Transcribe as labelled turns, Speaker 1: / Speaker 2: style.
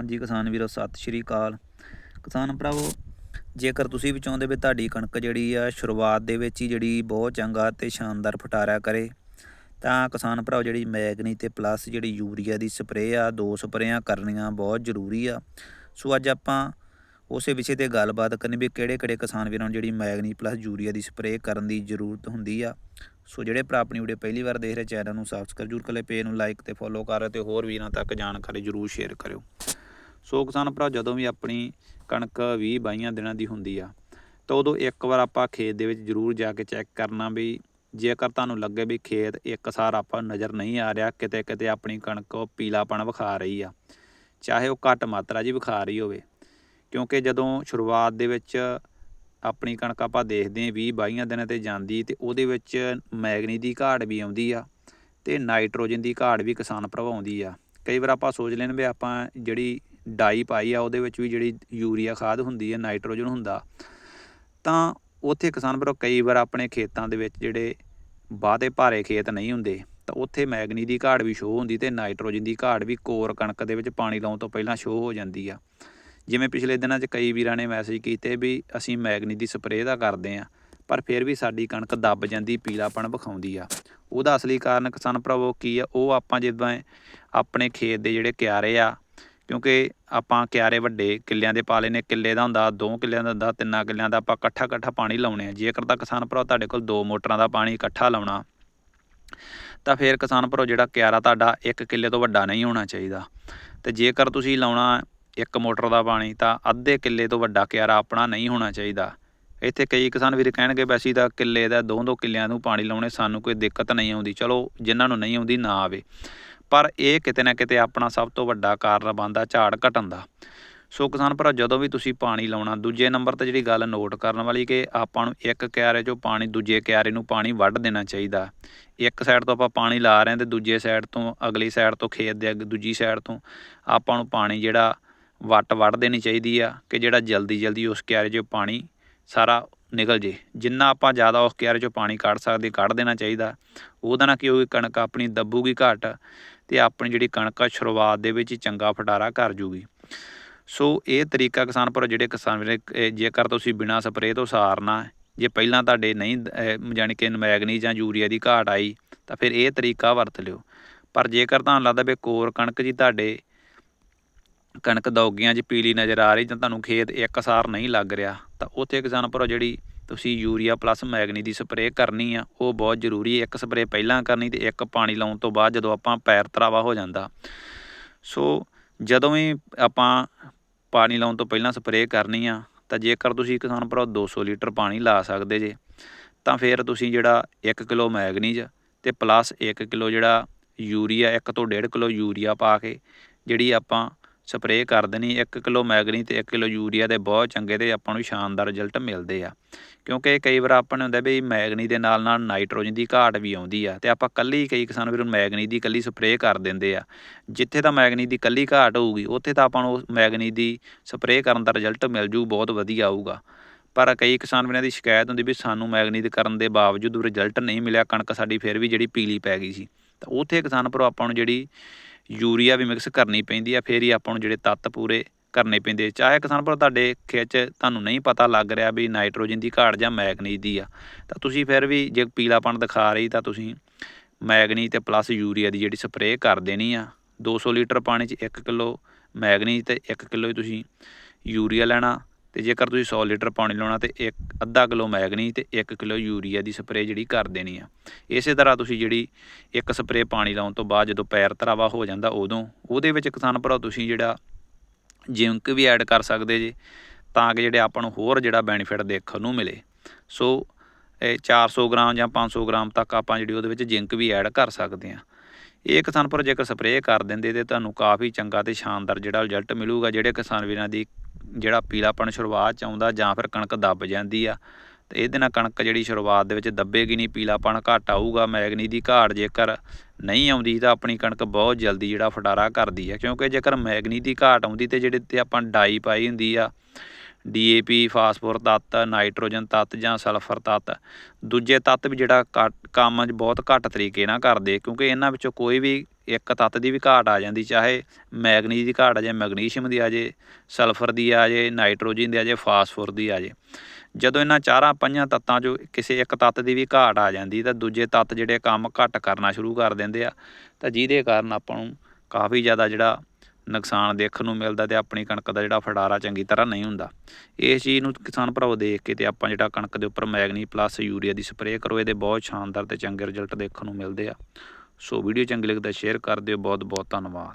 Speaker 1: ਹਾਂਜੀ ਕਿਸਾਨ ਵੀਰੋ, ਸਤਿ ਸ਼੍ਰੀ ਅਕਾਲ। ਕਿਸਾਨ ਭਰਾਵੋ, ਜੇਕਰ ਤੁਸੀਂ ਵੀ ਚਾਹੁੰਦੇ ਵੀ ਤੁਹਾਡੀ ਕਣਕ ਜਿਹੜੀ ਆ ਸ਼ੁਰੂਆਤ ਦੇ ਵਿੱਚ ਹੀ ਜਿਹੜੀ ਬਹੁਤ ਚੰਗਾ ਤੇ ਸ਼ਾਨਦਾਰ ਫਟਾਰਾ ਕਰੇ, ਤਾਂ ਕਿਸਾਨ ਭਰਾਵੋ, ਜਿਹੜੀ ਮੈਗਨੀ ਤੇ ਪਲੱਸ ਜਿਹੜੀ ਯੂਰੀਆ ਦੀ ਸਪਰੇਅ ਆ, ਦੋ ਸਪਰੇਆਂ ਕਰਨੀਆਂ ਬਹੁਤ ਜ਼ਰੂਰੀ ਆ। ਸੋ ਅੱਜ ਆਪਾਂ ਉਸੇ ਵਿਸ਼ੇ ਤੇ ਗੱਲਬਾਤ ਕਰਨੀ ਵੀ ਕਿਹੜੇ ਕਿਹੜੇ ਕਿਸਾਨ ਵੀਰਾਂ ਨੂੰ ਜਿਹੜੀ ਮੈਗਨੀ ਪਲੱਸ ਯੂਰੀਆ ਦੀ ਸਪਰੇਅ ਕਰਨ ਦੀ ਜ਼ਰੂਰਤ ਹੁੰਦੀ ਆ। ਸੋ ਜਿਹੜੇ ਭਰਾ ਆਪਣੀ ਵੀਡੀਓ ਪਹਿਲੀ ਵਾਰ ਦੇਖ ਰਹੇ, ਚੈਨਲ ਨੂੰ ਸਬਸਕ੍ਰਾਈਬ ਜ਼ਰੂਰ ਕਰ ਲਿਓ ਪੇਜ ਨੂੰ ਲਾਈਕ ਤੇ ਫੋਲੋ ਕਰ ਤੇ ਹੋਰ ਵੀਰਾਂ ਤੱਕ ਜਾਣਕਾਰੀ ਜ਼ਰੂਰ ਸ਼ੇਅਰ ਕਰਿਓ। ਸੋ ਕਿਸਾਨ ਭਰਾ, ਜਦੋਂ ਵੀ ਆਪਣੀ ਕਣਕ 20 22 ਦਿਨਾਂ ਦੀ ਹੁੰਦੀ ਆ, ਤਾਂ ਉਦੋਂ ਇੱਕ ਵਾਰ ਆਪਾਂ ਖੇਤ ਦੇ ਵਿੱਚ ਜ਼ਰੂਰ ਜਾ ਕੇ ਚੈੱਕ ਕਰਨਾ ਵੀ ਜੇਕਰ ਤੁਹਾਨੂੰ ਲੱਗੇ ਵੀ ਖੇਤ ਇੱਕ ਸਾਰ ਆਪਾਂ ਨਜ਼ਰ ਨਹੀਂ ਆ ਰਿਹਾ, ਕਿਤੇ ਕਿਤੇ ਆਪਣੀ ਕਣਕ ਉਹ ਪੀਲਾਪਣ ਵਿਖਾ ਰਹੀ ਆ, ਚਾਹੇ ਉਹ ਘੱਟ ਮਾਤਰਾ ਜੀ ਵਿਖਾ ਰਹੀ ਹੋਵੇ। ਕਿਉਂਕਿ ਜਦੋਂ ਸ਼ੁਰੂਆਤ ਦੇ ਵਿੱਚ ਆਪਣੀ ਕਣਕ ਆਪਾਂ ਦੇਖਦੇ ਹਾਂ 20 22 ਦਿਨਾਂ ਤੇ ਜਾਂਦੀ, ਤੇ ਉਹਦੇ ਵਿੱਚ ਮੈਗਨੀ ਦੀ ਘਾਟ ਵੀ ਆਉਂਦੀ ਆ, ਤੇ ਨਾਈਟ੍ਰੋਜਨ ਦੀ ਘਾਟ ਵੀ ਕਿਸਾਨ ਪ੍ਰਭਾਉਂਦੀ ਆ। ਕਈ ਵਾਰ ਆਪਾਂ ਸੋਚ ਲੈਣ ਵੀ ਆਪਾਂ ਜਿਹੜੀ ਡਾਈ ਪਾਈ ਆ, ਉਹਦੇ ਵਿੱਚ ਵੀ ਜਿਹੜੀ ਯੂਰੀਆ ਖਾਦ ਹੁੰਦੀ ਹੈ ਨਾਈਟ੍ਰੋਜਨ ਹੁੰਦਾ। ਤਾਂ ਉੱਥੇ ਕਿਸਾਨ ਭਰਾ ਕਈ ਵਾਰ ਆਪਣੇ ਖੇਤਾਂ ਦੇ ਵਿੱਚ ਜਿਹੜੇ ਵਾਧੇ ਭਾਰੇ ਖੇਤ ਨਹੀਂ ਹੁੰਦੇ, ਤਾਂ ਉੱਥੇ ਮੈਗਨੀ ਦੀ ਘਾਟ ਵੀ ਸ਼ੋਅ ਹੁੰਦੀ ਤੇ ਨਾਈਟ੍ਰੋਜਨ ਦੀ ਘਾਟ ਵੀ ਕੋਰ ਕਣਕ ਦੇ ਵਿੱਚ ਪਾਣੀ ਲਾਉਣ ਤੋਂ ਪਹਿਲਾਂ ਸ਼ੋਅ ਹੋ ਜਾਂਦੀ ਆ। ਜਿਵੇਂ ਪਿਛਲੇ ਦਿਨਾਂ 'ਚ ਕਈ ਵੀਰਾਂ ਨੇ ਮੈਸੇਜ ਕੀਤੇ ਵੀ ਅਸੀਂ ਮੈਗਨੀ ਦੀ ਸਪਰੇਅ ਦਾ ਕਰਦੇ ਆ, ਪਰ ਫਿਰ ਵੀ ਸਾਡੀ ਕਣਕ ਦੱਬ ਜਾਂਦੀ, ਪੀਲਾਪਣ ਵਿਖਾਉਂਦੀ ਆ। ਉਹਦਾ ਅਸਲੀ ਕਾਰਨ ਕਿਸਾਨ ਭਰਾਵੋ ਕੀ ਆ, ਉਹ ਆਪਾਂ ਜਿੱਦਾਂ ਆਪਣੇ ਖੇਤ ਦੇ ਜਿਹੜੇ ਕਿਆਰੇ ਆ ਕਿਉਂਕਿ ਆਪਾਂ ਕਿਆਰੇ ਵੱਡੇ ਕਿੱਲਿਆਂ ਦੇ ਪਾ ਨੇ, ਕਿੱਲੇ ਦਾ ਹੁੰਦਾ, ਦੋ ਕਿੱਲਿਆਂ ਦਾ ਹੁੰਦਾ, ਤਿੰਨਾਂ ਕਿੱਲਿਆਂ ਦਾ ਆਪਾਂ ਇਕੱਠਾ ਇਕੱਠਾ ਪਾਣੀ ਲਾਉਣੇ ਆ। ਜੇਕਰ ਤਾਂ ਕਿਸਾਨ ਭਰਾ ਤੁਹਾਡੇ ਕੋਲ ਦੋ ਮੋਟਰਾਂ ਦਾ ਪਾਣੀ ਇਕੱਠਾ ਲਾਉਣਾ, ਤਾਂ ਫਿਰ ਕਿਸਾਨ ਭਰਾ ਜਿਹੜਾ ਕਿਆਰਾ ਤੁਹਾਡਾ ਇੱਕ ਕਿੱਲੇ ਤੋਂ ਵੱਡਾ ਨਹੀਂ ਹੋਣਾ ਚਾਹੀਦਾ। ਤੇ ਜੇਕਰ ਤੁਸੀਂ ਲਾਉਣਾ ਇੱਕ ਮੋਟਰ ਦਾ ਪਾਣੀ, ਤਾਂ ਅੱਧੇ ਕਿੱਲੇ ਤੋਂ ਵੱਡਾ ਕਿਆਰਾ ਆਪਣਾ ਨਹੀਂ ਹੋਣਾ ਚਾਹੀਦਾ। ਇੱਥੇ ਕਈ ਕਿਸਾਨ ਵੀਰ ਕਹਿਣਗੇ ਵੀ ਅਸੀਂ ਤਾਂ ਕਿੱਲੇ ਦਾ ਦੋ ਦੋ ਕਿੱਲਿਆਂ ਨੂੰ ਪਾਣੀ ਲਾਉਣੇ, ਸਾਨੂੰ ਕੋਈ ਦਿੱਕਤ ਨਹੀਂ ਆਉਂਦੀ। ਚਲੋ, ਜਿਨ੍ਹਾਂ ਨੂੰ ਨਹੀਂ ਆਉਂਦੀ, ਨਾ ਆਵੇ। ਪਰ ਇਹ ਕਿਤੇ ਨਾ ਕਿਤੇ ਆਪਣਾ ਸਭ ਤੋਂ ਵੱਡਾ ਕਾਰਨ ਬਣਦਾ ਝਾੜ ਘਟਣ ਦਾ। ਸੋ ਕਿਸਾਨ ਭਰਾ ਜਦੋਂ ਵੀ ਤੁਸੀਂ ਪਾਣੀ ਲਾਉਣਾ, ਦੂਜੇ ਨੰਬਰ ਤੇ ਜਿਹੜੀ ਗੱਲ ਨੋਟ ਕਰਨ ਵਾਲੀ ਕਿ ਆਪਾਂ ਨੂੰ ਇੱਕ ਕਿਆਰੇ 'ਚੋਂ ਪਾਣੀ, ਦੂਜੇ ਕਿਆਰੇ ਨੂੰ ਪਾਣੀ ਵੱਢ ਦੇਣਾ ਚਾਹੀਦਾ। ਇੱਕ ਸਾਈਡ ਤੋਂ ਆਪਾਂ ਪਾਣੀ ਲਾ ਰਹੇ ਹਾਂ ਤੇ ਦੂਜੇ ਸਾਈਡ ਤੋਂ, ਅਗਲੀ ਸਾਈਡ ਤੋਂ ਖੇਤ ਦੇ ਅੱਗੇ, ਦੂਜੀ ਸਾਈਡ ਤੋਂ ਆਪਾਂ ਨੂੰ ਪਾਣੀ ਜਿਹੜਾ ਵੱਟ ਵੱਢ ਦੇਣੀ ਚਾਹੀਦੀ ਆ ਕਿ ਜਿਹੜਾ ਜਲਦੀ ਜਲਦੀ ਉਸ ਕਿਆਰੇ 'ਚੋਂ ਪਾਣੀ ਸਾਰਾ ਨਿਕਲ ਜੇ। ਜਿੰਨਾ ਆਪਾਂ ਜ਼ਿਆਦਾ ਉਸ ਕਿਆਰੇ 'ਚੋਂ ਪਾਣੀ ਕੱਢ ਸਕਦੇ, ਕੱਢ ਦੇਣਾ ਚਾਹੀਦਾ। ਉਹਦਾ ਨਾ ਕੀ ਹੋਊਗੀ, ਕਣਕ ਆਪਣੀ ਦੱਬੂਗੀ ਘੱਟ। ਤੇ ਆਪਣੀ ਜਿਹੜੀ ਕਣਕ ਆ ਸ਼ੁਰੂਆਤ ਦੇ ਵਿੱਚ ਹੀ ਚੰਗਾ ਫਟਾਰਾ ਕਰ ਜੂਗੀ। ਸੋ ਇਹ ਤਰੀਕਾ ਕਿਸਾਨ ਭਰਾ ਜਿਹੜੇ ਕਿਸਾਨ ਵੀਰੇ ਜੇਕਰ ਤੁਸੀਂ ਬਿਨਾਂ ਸਪਰੇਅ ਤੋਂ ਸਾਰਨਾ ਜੇ ਪਹਿਲਾਂ ਤੁਹਾਡੇ ਨਹੀਂ ਅਹ, ਜਾਣੀ ਕਿ ਮੈਗਨੀ ਜਾਂ ਯੂਰੀਆ ਦੀ ਘਾਟ ਆਈ ਤਾਂ ਫਿਰ ਇਹ ਤਰੀਕਾ ਵਰਤ ਲਿਓ। ਪਰ ਜੇਕਰ ਤੁਹਾਨੂੰ ਲੱਗਦਾ ਵੀ ਕੋਰ ਕਣਕ ਜੀ ਤੁਹਾਡੇ ਕਣਕ ਦੌਗੀਆਂ 'ਚ ਪੀਲੀ ਨਜ਼ਰ ਆ ਰਹੀ ਜਾਂ ਤੁਹਾਨੂੰ ਖੇਤ ਇੱਕ ਸਾਰ ਨਹੀਂ ਲੱਗ ਰਿਹਾ ਤਾਂ ਉੱਥੇ ਕਿਸਾਨ ਭਰੋ ਜਿਹੜੀ ਤੁਸੀਂ ਯੂਰੀਆ ਪਲੱਸ ਮੈਗਨੀ ਦੀ ਸਪਰੇਅ ਕਰਨੀ ਆ, ਉਹ ਬਹੁਤ ਜ਼ਰੂਰੀ ਹੈ। ਇੱਕ ਸਪਰੇਅ ਪਹਿਲਾਂ ਕਰਨੀ ਤੇ ਇੱਕ ਪਾਣੀ ਲਾਉਣ ਤੋਂ ਬਾਅਦ ਜਦੋਂ ਆਪਾਂ ਪੈਰ ਤਰਾਵਾ ਹੋ ਜਾਂਦਾ। ਸੋ ਜਦੋਂ ਵੀ ਆਪਾਂ ਪਾਣੀ ਲਾਉਣ ਤੋਂ ਪਹਿਲਾਂ ਸਪਰੇਅ ਕਰਨੀ ਆ, ਤਾਂ ਜੇਕਰ ਤੁਸੀਂ ਕਿਸਾਨ ਭਰਾ 200 ਲੀਟਰ ਪਾਣੀ ਲਾ ਸਕਦੇ ਜੇ, ਤਾਂ ਫਿਰ ਤੁਸੀਂ ਜਿਹੜਾ 1 ਕਿਲੋ ਮੈਗਨੀਜ ਤੇ ਪਲੱਸ 1 ਕਿਲੋ ਜਿਹੜਾ ਯੂਰੀਆ 1 ਤੋਂ 1.5 ਕਿਲੋ ਯੂਰੀਆ ਪਾ ਕੇ, ਜਿਹੜੀ ਆਪਾਂ ਸਪਰੇਅ ਕਰ ਦੇਣੀ 1 ਕਿਲੋ ਮੈਗਨੀ ਤੇ 1 ਕਿਲੋ ਯੂਰੀਆ ਦੇ ਬਹੁਤ ਚੰਗੇ ਤੇ ਆਪਾਂ ਨੂੰ ਸ਼ਾਨਦਾਰ ਰਿਜ਼ਲਟ ਮਿਲਦੇ ਆ। ਕਿਉਂਕਿ ਕਈ ਵਾਰ ਆਪਾਂ ਨੂੰ ਹੁੰਦਾ ਵੀ ਮੈਗਨੀ ਦੇ ਨਾਲ ਨਾਲ ਨਾਈਟ੍ਰੋਜਨ ਦੀ ਘਾਟ ਵੀ ਆਉਂਦੀ ਆ ਤੇ ਆਪਾਂ ਕੱਲੀ ਕਈ ਕਿਸਾਨ ਵੀਰ ਮੈਗਨੀ ਦੀ ਕੱਲੀ ਸਪਰੇਅ ਕਰ ਦਿੰਦੇ ਆ। ਜਿੱਥੇ ਤਾਂ ਮੈਗਨੀ ਦੀ ਕੱਲੀ ਘਾਟ ਹੋਊਗੀ, ਉੱਥੇ ਤਾਂ ਆਪਾਂ ਨੂੰ ਮੈਗਨੀ ਦੀ ਸਪਰੇਅ ਕਰਨ ਦਾ ਰਿਜ਼ਲਟ ਮਿਲ ਜੂ, ਬਹੁਤ ਵਧੀਆ ਆਊਗਾ। ਪਰ ਕਈ ਕਿਸਾਨ ਵੀਰਾਂ ਦੀ ਸ਼ਿਕਾਇਤ ਹੁੰਦੀ ਵੀ ਸਾਨੂੰ ਮੈਗਨੀ ਦੇ ਕਰਨ ਦੇ ਬਾਵਜੂਦ ਰਿਜ਼ਲਟ ਨਹੀਂ ਮਿਲਿਆ, ਕਣਕ ਸਾਡੀ ਫਿਰ ਵੀ ਜਿਹੜੀ ਪੀਲੀ ਪੈ ਗਈ ਸੀ। ਤਾਂ ਉੱਥੇ ਕਿਸਾਨ ਭਰਾ ਆਪਾਂ ਨੂੰ ਜਿਹੜੀ ਯੂਰੀਆ ਵੀ ਮਿਕਸ ਕਰਨੀ ਪੈਂਦੀ ਆ, ਫਿਰ ਹੀ ਆਪਾਂ ਨੂੰ ਜਿਹੜੇ ਤੱਤ ਪੂਰੇ ਕਰਨੇ ਪੈਂਦੇ ਚਾਹੇ ਕਿਸਾਨ ਭਰਾ, ਤੁਹਾਡੇ ਖੇਤ 'ਚ ਤੁਹਾਨੂੰ ਨਹੀਂ ਪਤਾ ਲੱਗ ਰਿਹਾ ਵੀ ਨਾਈਟ੍ਰੋਜਨ ਦੀ ਘਾਟ ਜਾਂ ਮੈਗਨੀਜ਼ ਦੀ ਆ, ਤਾਂ ਤੁਸੀਂ ਫਿਰ ਵੀ ਜੇ ਪੀਲਾਪਣ ਦਿਖਾ ਰਹੀ, ਤਾਂ ਤੁਸੀਂ ਮੈਗਨੀਜ਼ ਤੇ ਪਲੱਸ ਯੂਰੀਆ ਦੀ ਜਿਹੜੀ ਸਪਰੇਅ ਕਰ ਦੇਣੀ ਆ। 200 ਲੀਟਰ ਪਾਣੀ 'ਚ 1 ਕਿਲੋ ਮੈਗਨੀਜ਼ ਤੇ 1 ਕਿਲੋ ਹੀ ਤੁਸੀਂ ਯੂਰੀਆ ਲੈਣਾ। ਤੇ ਜੇਕਰ ਤੁਸੀਂ 100 ਲੀਟਰ ਪਾਣੀ ਲਾਉਣਾ ਤੇ ਇੱਕ ਅੱਧਾ ਕਿਲੋ ਮੈਗਨੀ ਤੇ 1 ਕਿਲੋ ਯੂਰੀਆ ਦੀ ਸਪਰੇਅ ਜਿਹੜੀ ਕਰ ਦੇਣੀ ਆ। ਇਸੇ ਤਰ੍ਹਾਂ ਤੁਸੀਂ ਜਿਹੜੀ ਇੱਕ ਸਪਰੇਅ ਪਾਣੀ ਲਾਉਣ ਤੋਂ ਬਾਅਦ ਜਦੋਂ ਪੈਰ ਤਰਾਵਾ ਹੋ ਜਾਂਦਾ ਉਦੋਂ, ਉਹਦੇ ਵਿੱਚ ਕਿਸਾਨ ਭਰਾ ਤੁਸੀਂ ਜਿਹੜਾ ਜਿੰਕ ਵੀ ਐਡ ਕਰ ਸਕਦੇ ਜੇ, ਤਾਂ ਕਿ ਜਿਹੜੇ ਆਪਾਂ ਨੂੰ ਹੋਰ ਜਿਹੜਾ ਬੈਨੀਫਿਟ ਦੇਖਣ ਨੂੰ ਮਿਲੇ। ਸੋ, ਇਹ 400 ਗ੍ਰਾਮ ਜਾਂ 500 ਗ੍ਰਾਮ ਤੱਕ ਆਪਾਂ ਜਿਹੜੀ ਉਹਦੇ ਵਿੱਚ ਜਿੰਕ ਵੀ ਐਡ ਕਰ ਸਕਦੇ ਆ। ਇਹ ਕਿਸਾਨ ਭਰਾ ਜੇਕਰ ਸਪਰੇਅ ਕਰ ਦਿੰਦੇ ਤੇ ਤੁਹਾਨੂੰ ਕਾਫੀ ਚੰਗਾ ਤੇ ਸ਼ਾਨਦਾਰ ਜਿਹੜਾ ਰਿਜ਼ਲਟ ਮਿਲੂਗਾ, ਜਿਹੜੇ ਕਿਸਾਨ ਵੀਰਾਂ ਦੀ ਜਿਹੜਾ ਪੀਲਾਪਣ ਸ਼ੁਰੂਆਤ ਚ ਆਉਂਦਾ ਜਾਂ ਫਿਰ ਕਣਕ ਦੱਬ ਜਾਂਦੀ ਆ, ਤੇ ਇਹਦੇ ਨਾਲ ਕਣਕ ਜਿਹੜੀ ਸ਼ੁਰੂਆਤ ਦੇ ਵਿੱਚ ਦੱਬੇਗੀ ਨਹੀਂ, ਪੀਲਾਪਣ ਘੱਟ ਆਊਗਾ, ਮੈਗਨੀ ਦੀ ਘਾਟ ਜੇਕਰ ਨਹੀਂ ਆਉਂਦੀ ਤਾਂ ਆਪਣੀ ਕਣਕ ਬਹੁਤ ਜਲਦੀ ਜਿਹੜਾ ਫਟਾਰਾ ਕਰਦੀ ਹੈ ਕਿਉਂਕਿ ਜੇਕਰ ਮੈਗਨੀ ਦੀ ਘਾਟ ਆਉਂਦੀ ਤੇ ਜਿਹੜੇ ਤੇ ਆਪਾਂ ਡਾਈ ਪਾਈ ਹੁੰਦੀ ਆ ਡੀਏਪੀ ਫਾਸਫੋਰ ਤੱਤ, ਨਾਈਟ੍ਰੋਜਨ ਤੱਤ ਜਾਂ ਸਲਫਰ ਤੱਤ, ਦੂਜੇ ਤੱਤ ਵੀ ਜਿਹੜਾ ਘੱਟ- ਕੰਮ ਬਹੁਤ ਘੱਟ ਤਰੀਕੇ ਨਾਲ ਕਰਦੇ ਕਿਉਂਕਿ ਇਹਨਾਂ ਵਿੱਚੋਂ ਕੋਈ ਵੀ ਇੱਕ ਤੱਤ ਦੀ ਵੀ ਘਾਟ ਆ ਜਾਂਦੀ, ਚਾਹੇ ਮੈਗਨੀਜ਼ ਦੀ ਘਾਟ ਆ ਜਾਏ, ਮੈਗਨੀਸ਼ੀਅਮ ਦੀ ਆ ਜਾਏ, ਸਲਫਰ ਦੀ ਆ ਜਾਏ, ਨਾਈਟ੍ਰੋਜਨ ਦੀ ਆ ਜਾਏ, ਫਾਸਫੋਰ ਦੀ ਆ ਜਾਏ। ਜਦੋਂ ਇਹਨਾਂ ਚਾਰਾਂ ਪੰਜਾਂ ਤੱਤਾਂ 'ਚੋਂ ਕਿਸੇ ਇੱਕ ਤੱਤ ਦੀ ਵੀ ਘਾਟ ਆ ਜਾਂਦੀ, ਤਾਂ ਦੂਜੇ ਤੱਤ ਜਿਹੜੇ ਕੰਮ ਘੱਟ ਕਰਨਾ ਸ਼ੁਰੂ ਕਰ ਦਿੰਦੇ ਆ। ਤਾਂ ਜਿਹਦੇ ਕਾਰਨ ਆਪਾਂ ਨੂੰ ਕਾਫੀ ਜ਼ਿਆਦਾ ਜਿਹੜਾ ਨੁਕਸਾਨ ਦੇਖਣ ਨੂੰ ਮਿਲਦਾ ਤੇ ਆਪਣੀ ਕਣਕ ਦਾ ਜਿਹੜਾ ਫਟਾਰਾ ਚੰਗੀ ਤਰ੍ਹਾਂ ਨਹੀਂ ਹੁੰਦਾ। ਇਸ ਚੀਜ਼ ਨੂੰ ਕਿਸਾਨ ਭਰਾਓ ਦੇਖ ਕੇ ਤੇ ਆਪਾਂ ਜਿਹੜਾ ਕਣਕ ਦੇ ਉੱਪਰ ਮੈਗਨੀ ਪਲੱਸ ਯੂਰੀਆ ਦੀ ਸਪਰੇਅ ਕਰੋ, ਇਹਦੇ ਬਹੁਤ ਸ਼ਾਨਦਾਰ ਤੇ ਚੰਗੇ ਰਿਜ਼ਲਟ ਦੇਖਣ ਨੂੰ ਮਿਲਦੇ ਆ। ਸੋ ਵੀਡੀਓ ਚੰਗੀ ਲੱਗਦਾ ਸ਼ੇਅਰ ਕਰ ਦਿਓ। ਬਹੁਤ ਬਹੁਤ ਧੰਨਵਾਦ।